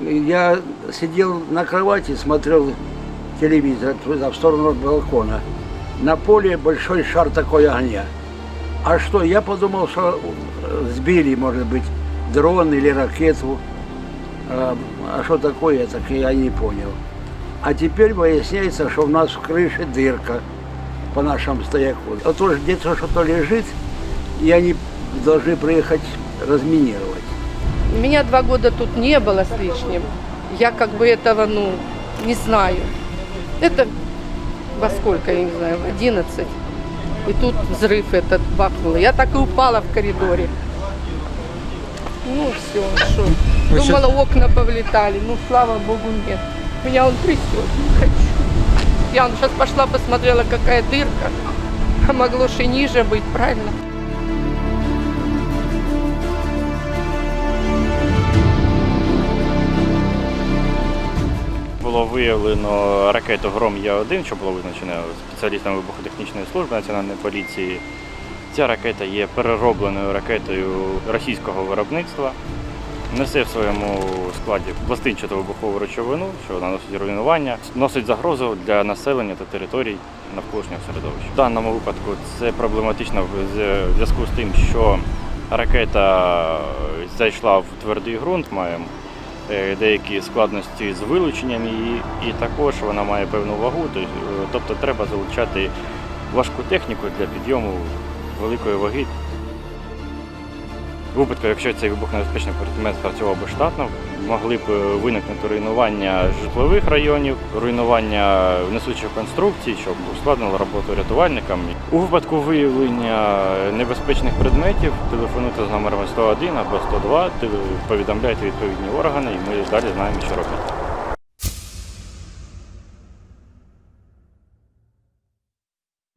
Я сидел на кровати, смотрел телевизор туда, в сторону балкона. На поле большой шар такой огня. А что, я подумал, что э, сбили, может быть, дрон или ракету. А а что такое, так я не понял. А теперь выясняется, что у нас в крыше дырка по нашему стояку. А то где-то что-то лежит, и они должны приехать разминировать. Меня два года тут не было с лишним. Я как бы этого, ну, не знаю. Это во сколько, я не знаю, в 11. И тут взрыв этот бахнул. Я так и упала в коридоре. Ну все, что. Думала, окна повлетали. Ну, слава богу, нет. Меня он трясет, не хочу. Я сейчас пошла, посмотрела, какая дырка. А могло же ниже быть, правильно? Було виявлено ракету Гром Є-1, що було визначено спеціалістами вибухотехнічної служби Національної поліції. Ця ракета є переробленою ракетою російського виробництва. Несе в своєму складі пластинчату вибухову речовину, що наносить руйнування, носить загрозу для населення та територій навколишнього середовища. В даному випадку це проблематично в зв'язку з тим, що ракета зайшла в твердий ґрунт, маємо деякі складності з вилученням її, і також вона має певну вагу, е, тобто треба залучати важку техніку для підйому великої ваги. Випадку, якщо цей вибухонебезпечний предмет спрацював би штатно, могли б е, виникнути руйнування житлових районів, руйнування несучих конструкцій, що ускладнило роботу рятувальникам. У випадку виявлення небезпечних предметів телефонуйте з номерами 101 або 102, теле- повідомляйте відповідні органи, і ми далі знаємо, що робити.